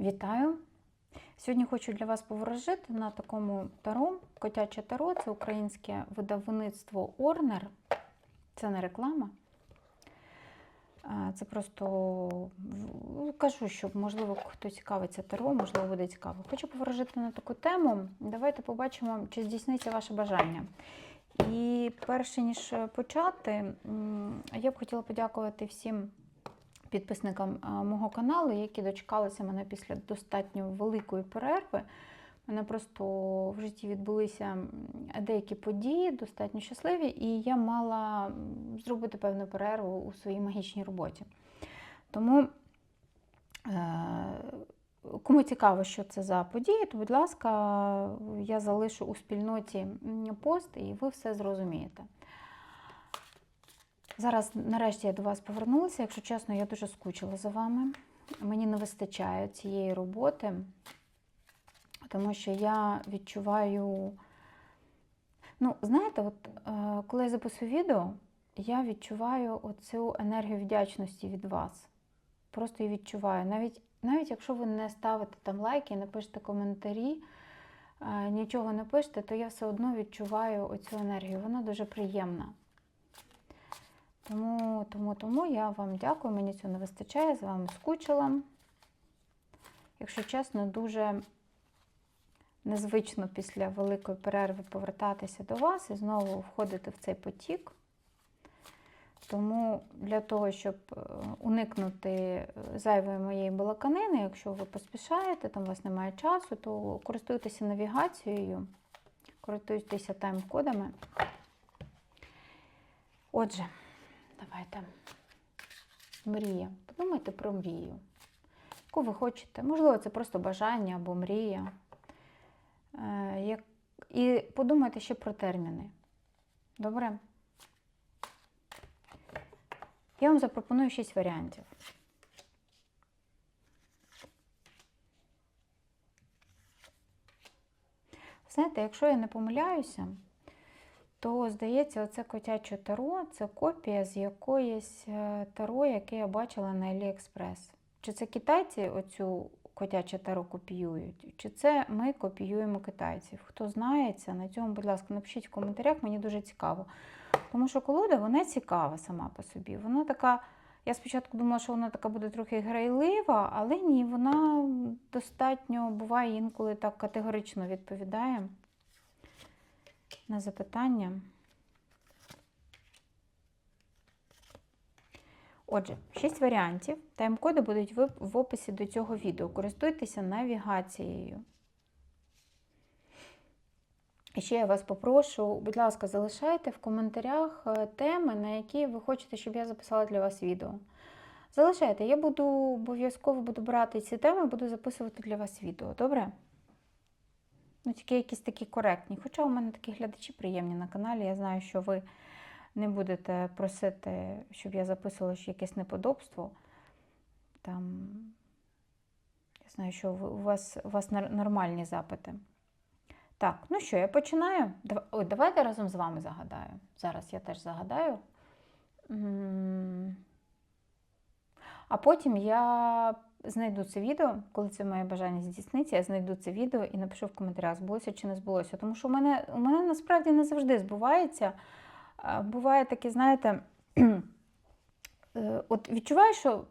Вітаю! Сьогодні хочу для вас поворожити на такому таро. Котяче таро це українське видавництво Орнер. Це не реклама. Це просто кажу, щоб, можливо, хто цікавиться таро, можливо, буде цікаво. Хочу поворожити на таку тему. Давайте побачимо, чи здійсниться ваше бажання. І перше ніж почати, я б хотіла подякувати всім підписникам мого каналу, які дочекалися мене після достатньо великої перерви. У мене просто в житті відбулися деякі події, достатньо щасливі, і я мала зробити певну перерву у своїй магічній роботі. Тому, е, кому цікаво, що це за події, то, будь ласка, я залишу у спільноті пост, і ви все зрозумієте. Зараз, нарешті, я до вас повернулася. Якщо чесно, я дуже скучила за вами. Мені не вистачає цієї роботи, тому що я відчуваю. Ну, знаєте, от е, коли я записую відео, я відчуваю оцю енергію вдячності від вас. Просто її відчуваю. Навіть, навіть якщо ви не ставите там лайки, не пишете коментарі, е, нічого не пишете, то я все одно відчуваю оцю енергію. Вона дуже приємна. Тому, тому, тому я вам дякую, мені цього не вистачає, з вами скучила. Якщо чесно, дуже незвично після великої перерви повертатися до вас і знову входити в цей потік. Тому для того, щоб е, уникнути е, зайвої моєї балаканини, якщо ви поспішаєте, там у вас немає часу, то користуйтеся навігацією, користуйтеся тайм-кодами. Отже, давайте. Мрія. Подумайте про мрію. Яку ви хочете. Можливо, це просто бажання або мрія. Е. І подумайте ще про терміни. Добре? Я вам запропоную 6 варіантів. Знаєте, якщо я не помиляюся, то, здається, оце котяче таро це копія з якоїсь е, таро, яке я бачила на Аліекспрес. Чи це китайці оцю котяче таро копіюють, чи це ми копіюємо китайців? Хто знається, на цьому, будь ласка, напишіть в коментарях, мені дуже цікаво. Тому що колода вона цікава сама по собі. Вона така. Я спочатку думала, що вона така буде трохи грайлива, але ні, вона достатньо буває інколи так категорично відповідає на запитання. Отже, 6 варіантів. Тайм-коди будуть в- описі до цього відео. Користуйтеся навігацією. І ще я вас попрошу, будь ласка, залишайте в коментарях е, теми, на які ви хочете, щоб я записала для вас відео. Залишайте, я буду обов'язково буду брати ці теми, буду записувати для вас відео. Добре? Ну, тільки якісь такі коректні. Хоча у мене такі глядачі приємні на каналі. Я знаю, що ви не будете просити, щоб я записувала ще якесь неподобство. Там, я знаю, що у вас, у вас нормальні запити. Так, ну що, я починаю. Ой, давайте разом з вами загадаю. Зараз я теж загадаю. А потім я знайду це відео, коли це моє бажання здійсниться, я знайду це відео і напишу в коментарях, збулося чи не збулося. Тому що у мене, у мене насправді не завжди збувається. Буває таке, знаєте, е, от відчуваю, що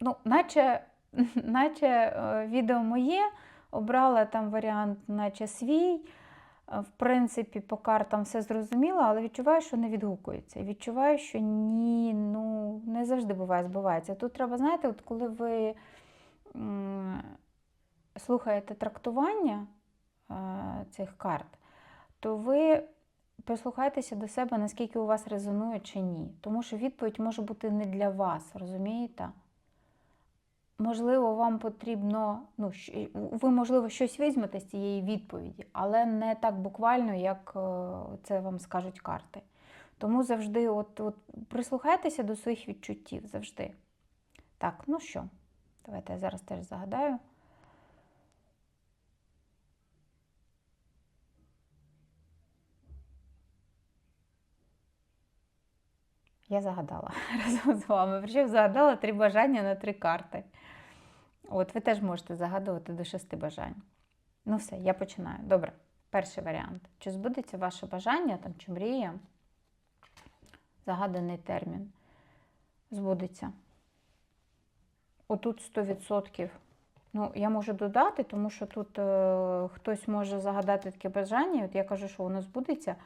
ну, наче, наче е, відео моє, обрала там варіант, наче свій. Е, В принципі, по картам все зрозуміло, але відчуваю, що не відгукується. Відчуваю, що ні, ну не завжди буває, збувається. Тут треба, знаєте, от коли ви слухаєте трактування е, цих карт, то ви прислухайтеся до себе, наскільки у вас резонує чи ні. Тому що відповідь може бути не для вас, розумієте? Можливо, вам потрібно, ну, ви, можливо, щось візьмете з цієї відповіді, але не так буквально, як е, це вам скажуть карти. Тому завжди от, от, прислухайтеся до своїх відчуттів завжди. Так, ну що, давайте я зараз теж загадаю. Я загадала разом з вами. Причому загадала три бажання на три карти. От ви теж можете загадувати до шести бажань. Ну все, я починаю. Добре, перший варіант. Чи збудеться ваше бажання там, чи мрія? Загаданий термін. Збудеться. Отут 100%. Ну, я можу додати, тому що тут е, хтось може загадати таке бажання, от я кажу, що воно збудеться.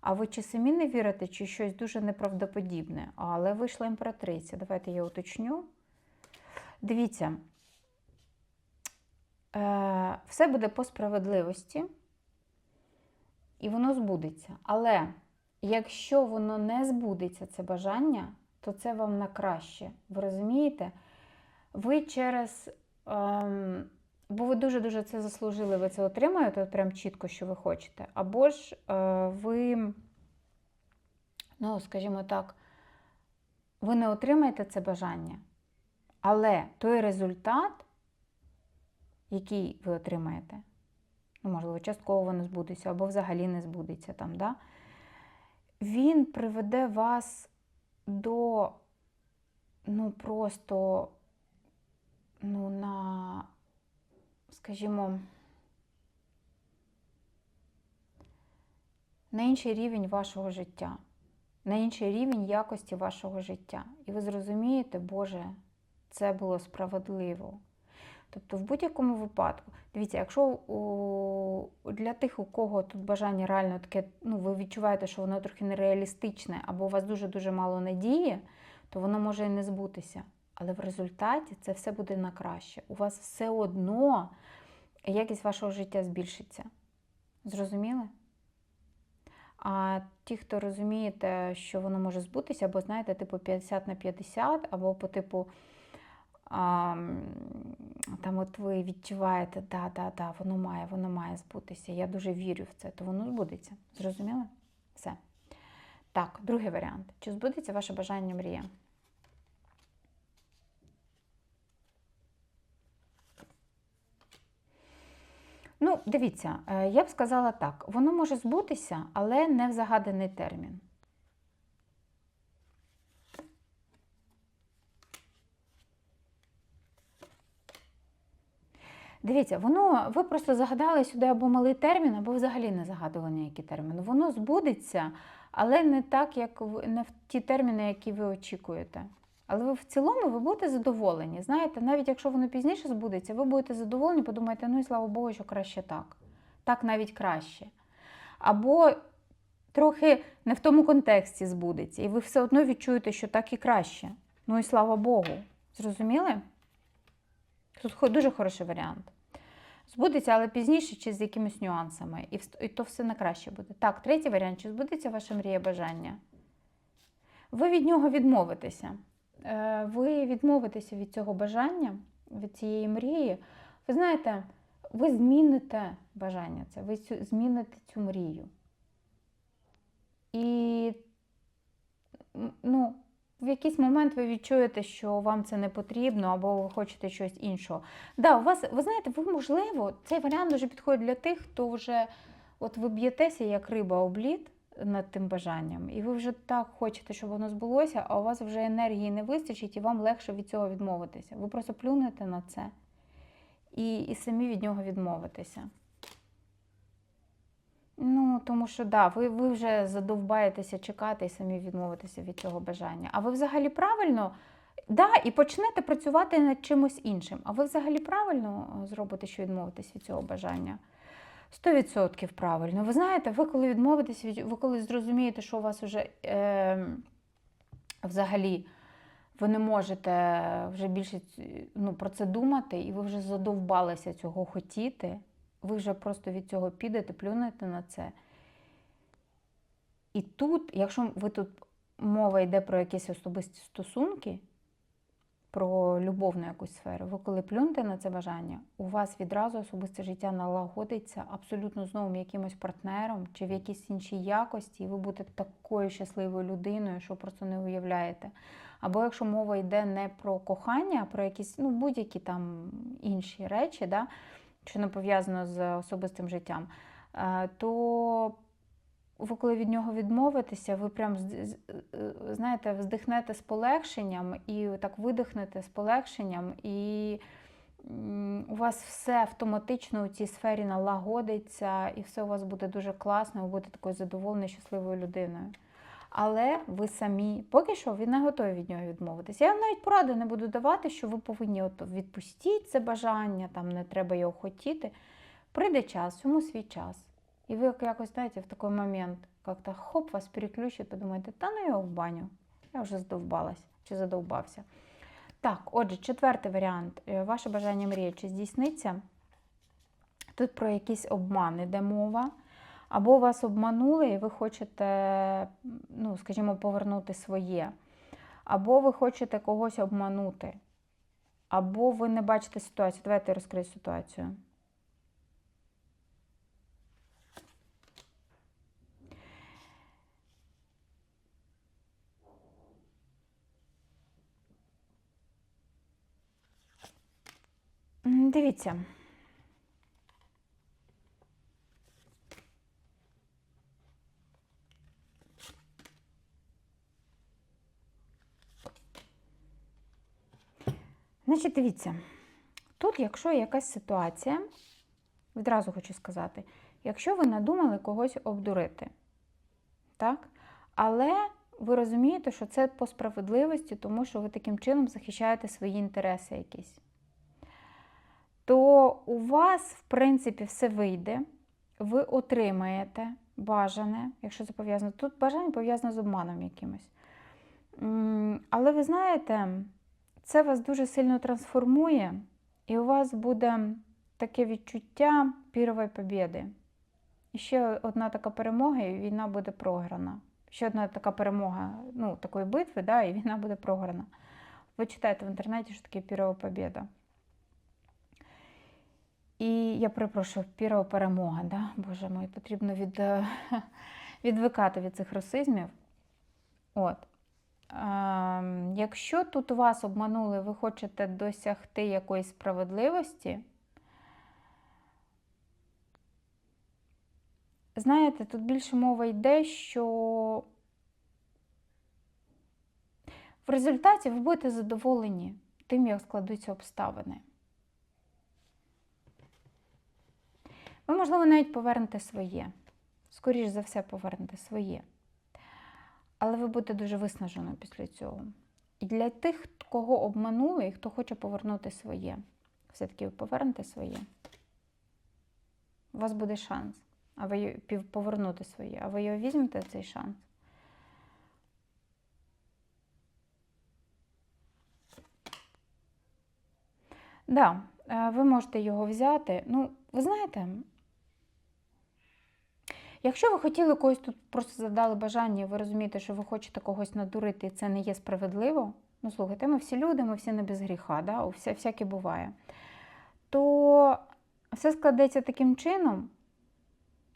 А ви чи самі не вірите, чи щось дуже неправдоподібне? Але вийшла імператриця. Давайте я уточню. Дивіться, все буде по справедливості, і воно збудеться. Але якщо воно не збудеться, це бажання, то це вам на краще. Ви розумієте? Ви через. Ем, бо ви дуже-дуже це заслужили, ви це отримаєте, прям чітко, що ви хочете. Або ж е, ви, ну, скажімо так, ви не отримаєте це бажання, але той результат, який ви отримаєте, ну, можливо, частково воно збудеться, або взагалі не збудеться там, да? він приведе вас до, ну, просто, ну, на, скажімо, на інший рівень вашого життя, на інший рівень якості вашого життя. І ви зрозумієте, Боже, це було справедливо. Тобто, в будь-якому випадку, дивіться, якщо у, для тих, у кого тут бажання реально таке, ну, ви відчуваєте, що воно трохи нереалістичне, або у вас дуже-дуже мало надії, то воно може і не збутися. Але в результаті це все буде на краще. У вас все одно якість вашого життя збільшиться. Зрозуміли? А ті, хто розумієте, що воно може збутися, або знаєте, типу 50 на 50, або по типу, там от ви відчуваєте, да, да, да, воно має, воно має збутися. Я дуже вірю в це, то воно збудеться. Зрозуміли? Все. Так, другий варіант. Чи збудеться ваше бажання мрія? Ну, дивіться, е, я б сказала так: воно може збутися, але не в загаданий термін. Дивіться, воно, ви просто загадали сюди або малий термін, або взагалі не загадували ніякий термін. Воно збудеться, але не так, як не в ті терміни, які ви очікуєте. Але ви в цілому ви будете задоволені. Знаєте, навіть якщо воно пізніше збудеться, ви будете задоволені, подумаєте, ну і слава Богу, що краще так. Так навіть краще. Або трохи не в тому контексті збудеться, і ви все одно відчуєте, що так і краще. Ну і слава Богу. Зрозуміли? Тут дуже хороший варіант. Збудеться, але пізніше чи з якимись нюансами. І, то все на краще буде. Так, третій варіант, чи збудеться ваша мрія бажання? Ви від нього відмовитеся. Е, ви відмовитеся від цього бажання, від цієї мрії. Ви знаєте, ви зміните бажання це, ви зміните цю мрію. І ну, в якийсь момент ви відчуєте, що вам це не потрібно, або ви хочете щось іншого. Да, у вас, ви знаєте, ви, можливо, цей варіант дуже підходить для тих, хто вже от ви б'єтеся, як риба об лід над тим бажанням, і ви вже так хочете, щоб воно збулося, а у вас вже енергії не вистачить, і вам легше від цього відмовитися. Ви просто плюнете на це і, і самі від нього відмовитеся. Ну, тому що да, ви ви вже задовбаєтеся чекати і самі відмовитися від цього бажання. А ви взагалі правильно, да, і почнете працювати над чимось іншим. А ви взагалі правильно зробите, що відмовитесь від цього бажання? 100% правильно. Ви знаєте, ви коли відмовитесь, від, ви коли зрозумієте, що у вас вже е, взагалі ви не можете вже більше ну, про це думати, і ви вже задовбалися цього хотіти ви вже просто від цього підете, плюнете на це. І тут, якщо ви тут мова йде про якісь особисті стосунки, про любовну якусь сферу, ви коли плюнете на це бажання, у вас відразу особисте життя налагодиться абсолютно з новим якимось партнером чи в якійсь іншій якості, і ви будете такою щасливою людиною, що просто не уявляєте. Або якщо мова йде не про кохання, а про якісь ну, будь-які там інші речі, да, що не пов'язано з особистим життям, е, то ви коли від нього відмовитеся, ви прям знаєте, вздихнете з полегшенням і так видихнете з полегшенням, і у вас все автоматично у цій сфері налагодиться, і все у вас буде дуже класно, ви будете такою задоволеною, щасливою людиною. Але ви самі, поки що, ви не готові від нього відмовитися. Я навіть поради не буду давати, що ви повинні от відпустити це бажання, там не треба його хотіти. Прийде час, йому свій час. І ви якось, знаєте, в такий момент як-то хоп, вас переключить, подумаєте, та ну його в баню. Я вже здовбалась чи задовбався. Так, отже, четвертий варіант. Е, Ваше бажання мрії чи здійсниться. Тут про якийсь обман іде мова. Або вас обманули, і ви хочете, ну, скажімо, повернути своє. Або ви хочете когось обманути. Або ви не бачите ситуацію. Давайте я розкрию ситуацію. Дивіться. Значить, дивіться, тут, якщо якась ситуація, відразу хочу сказати, якщо ви надумали когось обдурити, так? Але ви розумієте, що це по справедливості, тому що ви таким чином захищаєте свої інтереси якісь, то у вас, в принципі, все вийде, ви отримаєте бажане, якщо це пов'язано. Тут бажання пов'язане з обманом якимось. Але ви знаєте, це вас дуже сильно трансформує, і у вас буде таке відчуття пірової побєди. І ще одна така перемога, і війна буде програна. Ще одна така перемога, ну, такої битви, да, і війна буде програна. Ви читаєте в інтернеті, що таке пірова побєда. І я перепрошую, пірова перемога, да? Боже мой, потрібно від, е, відвикати від цих расизмів. От. Ем, Якщо тут вас обманули, ви хочете досягти якоїсь справедливості, знаєте, тут більше мова йде, що в результаті ви будете задоволені тим, як складуться обставини. Ви, можливо, навіть повернете своє. Скоріше за все, повернете своє. Але ви будете дуже виснажені після цього. І для тих, кого обманули, і хто хоче повернути своє, все-таки повернете своє. У вас буде шанс, а ви повернути своє, а ви його візьмете цей шанс. Да, е, ви можете його взяти. Ну, ви знаєте, Якщо ви хотіли когось тут просто задали бажання, ви розумієте, що ви хочете когось надурити, і це не є справедливо. Ну, слухайте, ми всі люди, ми всі не без гріха, да? у вся, всяке буває. То все складеться таким чином.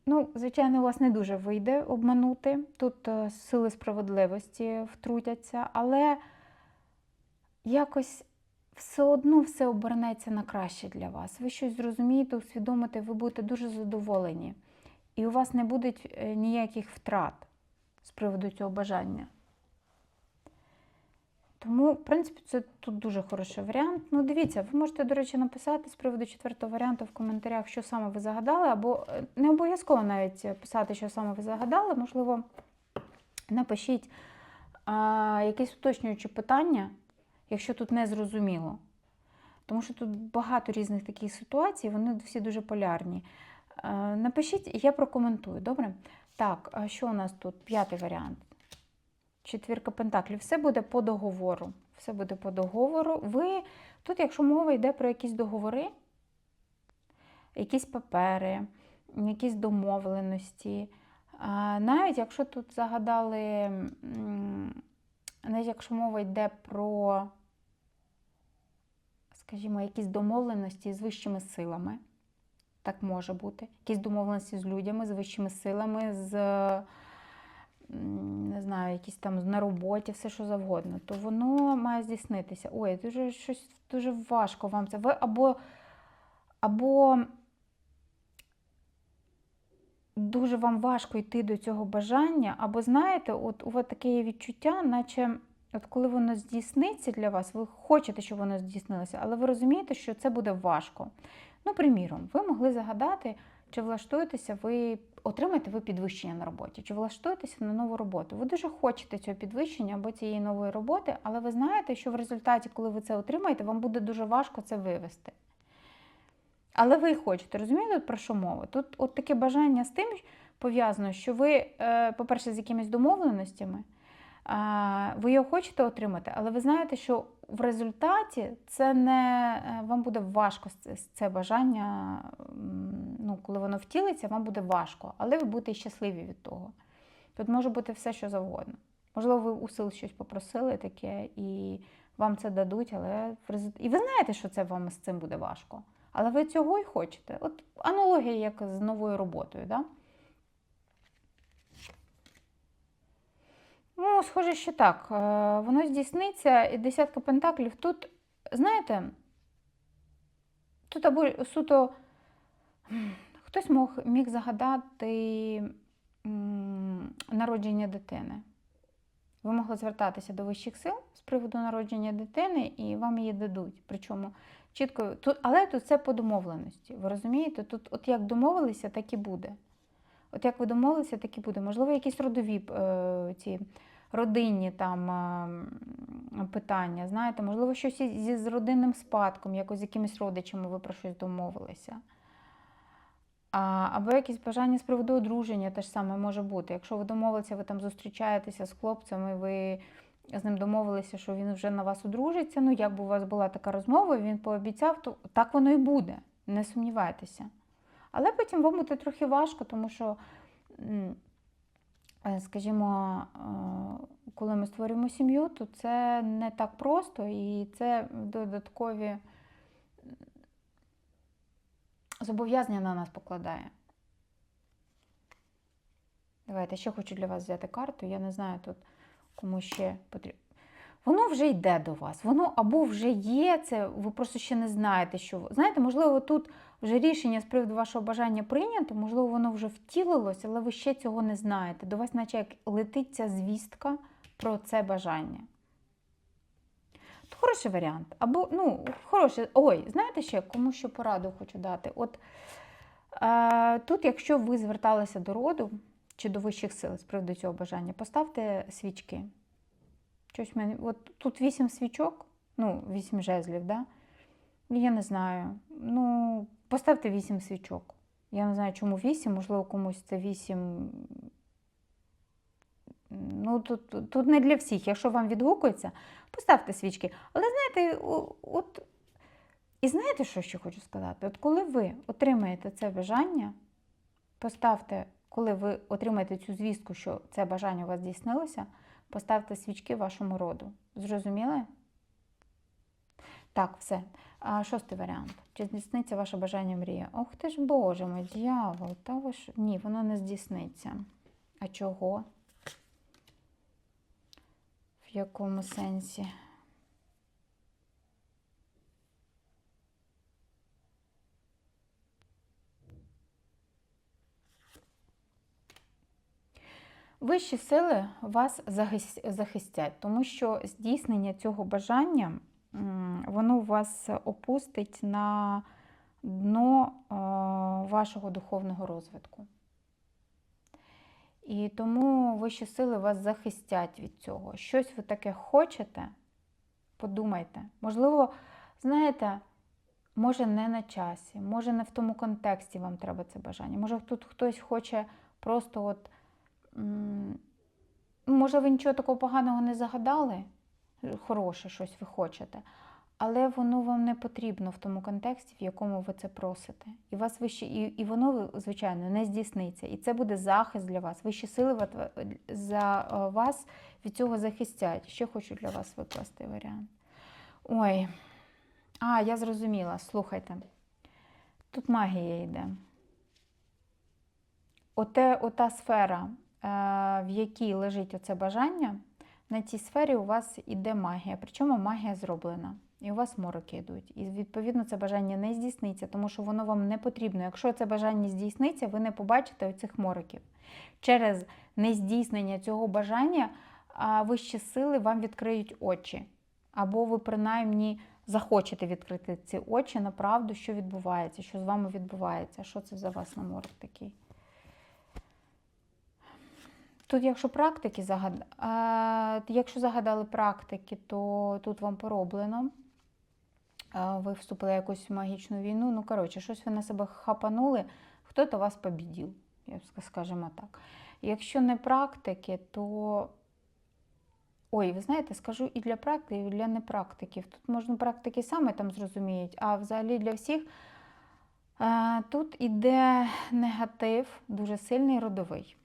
Ну, звичайно, у вас не дуже вийде обманути. Тут е, сили справедливості втрутяться, але якось все одно все обернеться на краще для вас. Ви щось зрозумієте, усвідомите, ви будете дуже задоволені. І у вас не буде ніяких втрат з приводу цього бажання. Тому, в принципі, це тут дуже хороший варіант. Ну, дивіться, ви можете, до речі, написати з приводу четвертого варіанту в коментарях, що саме ви загадали, або е, не обов'язково навіть писати, що саме ви загадали. Можливо, напишіть а, якесь уточнююче питання, якщо тут не зрозуміло. Тому що тут багато різних таких ситуацій, вони всі дуже полярні. Е, Напишіть, я прокоментую, добре? Так, що у нас тут? П'ятий варіант. Четвірка пентаклів. Все буде по договору. Все буде по договору. Ви тут, якщо мова йде про якісь договори, якісь папери, якісь домовленості. Навіть якщо тут загадали, навіть якщо мова йде про, скажімо, якісь домовленості з вищими силами. Так може бути. Якісь домовленості з людьми, з вищими силами, з не знаю, якісь там на роботі, все що завгодно, то воно має здійснитися. Ой, дуже щось дуже важко вам це. Ви або, або дуже вам важко йти до цього бажання, або знаєте, от у вас таке є відчуття, наче от коли воно здійсниться для вас, ви хочете, щоб воно здійснилося, але ви розумієте, що це буде важко. Ну, приміром, ви могли загадати, чи влаштуєтеся ви, отримаєте ви підвищення на роботі, чи влаштуєтеся на нову роботу. Ви дуже хочете цього підвищення або цієї нової роботи, але ви знаєте, що в результаті, коли ви це отримаєте, вам буде дуже важко це вивести. Але ви хочете, розумієте, про що мова? Тут от таке бажання з тим пов'язано, що ви, е, по-перше, з якимись домовленостями, ви його хочете отримати, але ви знаєте, що в результаті це не е, вам буде важко це- бажання, ну, коли воно втілиться, вам буде важко, але ви будете щасливі від того. Тут може бути все, що завгодно. Можливо, ви у сил щось попросили таке, і вам це дадуть, але. І ви знаєте, що це вам з цим буде важко. Але ви цього і хочете. От аналогія як з новою роботою. Да? Ну, схоже, що так. Е, Воно здійсниться, і десятка пентаклів. Тут, знаєте, тут або суто хтось мог, міг загадати народження дитини. Ви могли звертатися до вищих сил з приводу народження дитини, і вам її дадуть. Причому чітко, тут, але тут це по домовленості. Ви розумієте? Тут, от як домовилися, так і буде. От як ви домовилися, так і буде. Можливо, якісь родові е, ці родинні там е, питання, знаєте, можливо, щось з родинним спадком, якось з якимись родичами ви про щось домовилися. А, або якісь бажання з приводу одруження теж саме може бути. Якщо ви домовилися, ви там зустрічаєтеся з хлопцем, і ви з ним домовилися, що він вже на вас одружиться. Ну, якби у вас була така розмова, він пообіцяв, то так воно і буде. Не сумнівайтеся. Але потім вам буде трохи важко, тому що, е, скажімо, е, коли ми створюємо сім'ю, то це не так просто і це додаткові зобов'язання на нас покладає. Давайте ще хочу для вас взяти карту. Я не знаю тут кому ще потрібно. Воно вже йде до вас. Воно або вже є, це ви просто ще не знаєте, що знаєте, можливо, тут вже рішення з приводу вашого бажання прийнято, можливо, воно вже втілилось, але ви ще цього не знаєте. До вас, наче як летить ця звістка про це бажання. Хороший варіант. Або, ну, хороший. Ой, знаєте ще, кому що пораду хочу дати. От е, тут, якщо ви зверталися до роду чи до вищих сил з приводу цього бажання, поставте свічки. Щось мене, от тут вісім свічок, ну, вісім жезлів, да? Я не знаю. Ну, поставте вісім свічок. Я не знаю, чому вісім, можливо, комусь це вісім. Ну, тут, тут- не для всіх. Якщо вам відгукується, поставте свічки. Але знаєте, от. І знаєте, що ще хочу сказати? От коли ви отримаєте це бажання, поставте, коли ви отримаєте цю звістку, що це бажання у вас здійснилося, поставте свічки вашому роду. Зрозуміли? Так, все. А, шостий варіант. Чи здійсниться ваше бажання мрія? Ох ти ж Боже мой, дьявол, та ви ж. Ні, воно не здійсниться. А чого? В якому сенсі? Вищі сили вас захистять, тому що здійснення цього бажання воно вас опустить на дно е, вашого духовного розвитку. І тому вищі сили вас захистять від цього. Щось ви таке хочете, подумайте. Можливо, знаєте, може не на часі, може не в тому контексті вам треба це бажання. Може тут хтось хоче просто от. Може, ви нічого такого поганого не загадали, хороше щось ви хочете, але воно вам не потрібно в тому контексті, в якому ви це просите. І, вас вищі, і, і воно, звичайно, не здійсниться. І це буде захист для вас. Вищі сили за е, вас від цього захистять. Ще хочу для вас викласти варіант. Ой, а, я зрозуміла. Слухайте. Тут магія йде. Оте, ота сфера, е, в якій лежить оце бажання, на цій сфері у вас іде магія. Причому магія зроблена. І у вас мороки йдуть. І відповідно це бажання не здійсниться, тому що воно вам не потрібно. Якщо це бажання здійсниться, ви не побачите оцих мороків. Через нездійснення цього бажання вищі сили вам відкриють очі. Або ви принаймні захочете відкрити ці очі на правду, що відбувається, що з вами відбувається. Що це за вас на морок такий? Тут, якщо практики загад... якщо загадали практики, то тут вам пороблено. Ви вступили в якусь магічну війну. Ну, коротше, щось ви на себе хапанули, хто-то вас побідів, скажімо так. Якщо не практики, то. Ой, ви знаєте, скажу і для практиків, і для непрактиків. Тут можна практики саме там зрозуміють, а взагалі для всіх тут іде негатив, дуже сильний родовий.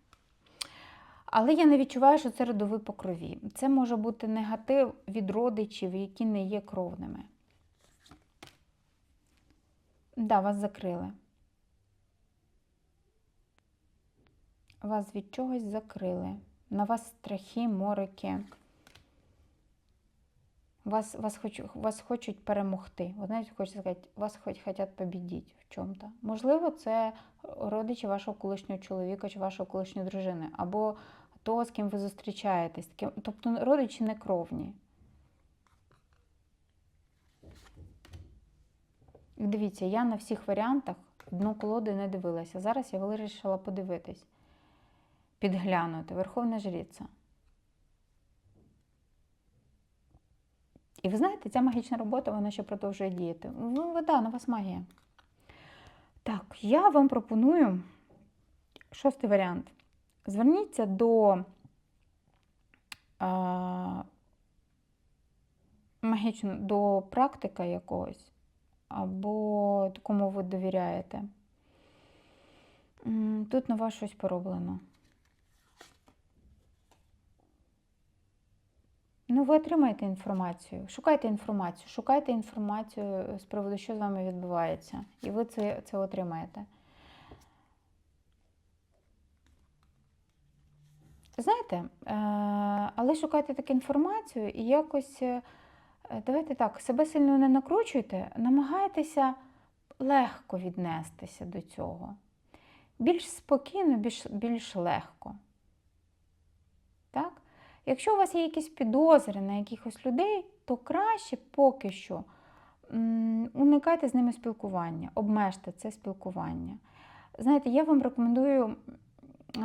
Але я не відчуваю, що це родовий по крові. Це може бути негатив від родичів, які не є кровними. Да, вас закрили. Вас від чогось закрили. На вас страхи, морики. Вас, вас, хоч, вас хочуть перемогти. От знаєте, сказати, вас хоч хочуть побідіть в чому-то. Можливо, це родичі вашого колишнього чоловіка чи вашої колишньої дружини, або того, з ким ви зустрічаєтесь. Тобто родичі не кровні. Дивіться, я на всіх варіантах дно колоди не дивилася. Зараз я вирішила подивитись, підглянути. Верховна жриця. І ви знаєте, ця магічна робота вона ще продовжує діяти. Ну, ви, да, на вас магія. Так, я вам пропоную шостий варіант. Зверніться до а, магічно, до практика якогось, або кому ви довіряєте. Тут на вас щось пороблено. Ну, ви отримаєте інформацію. Шукайте інформацію, шукайте інформацію з приводу, що з вами відбувається. І ви це, це отримаєте. Знаєте, е, але шукайте таку інформацію і якось, е, давайте так, себе сильно не накручуйте, намагайтеся легко віднестися до цього. Більш спокійно, більш, більш легко. Так? Якщо у вас є якісь підозри на якихось людей, то краще поки що уникайте з ними спілкування, обмежте це спілкування. Знаєте, я вам рекомендую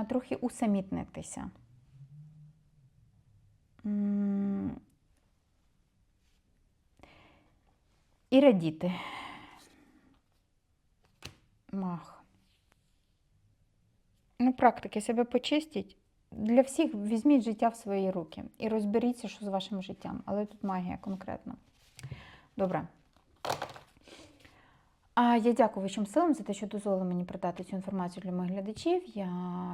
трохи усамітнитися. І радіти. Мах. Ну, практики себе почистіть. Для всіх візьміть життя в свої руки і розберіться, що з вашим життям. Але тут магія конкретно. Добре. А я дякую вищим силам за те, що дозволили мені продати цю інформацію для моїх глядачів. Я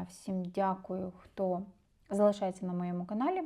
всім дякую, хто залишається на моєму каналі.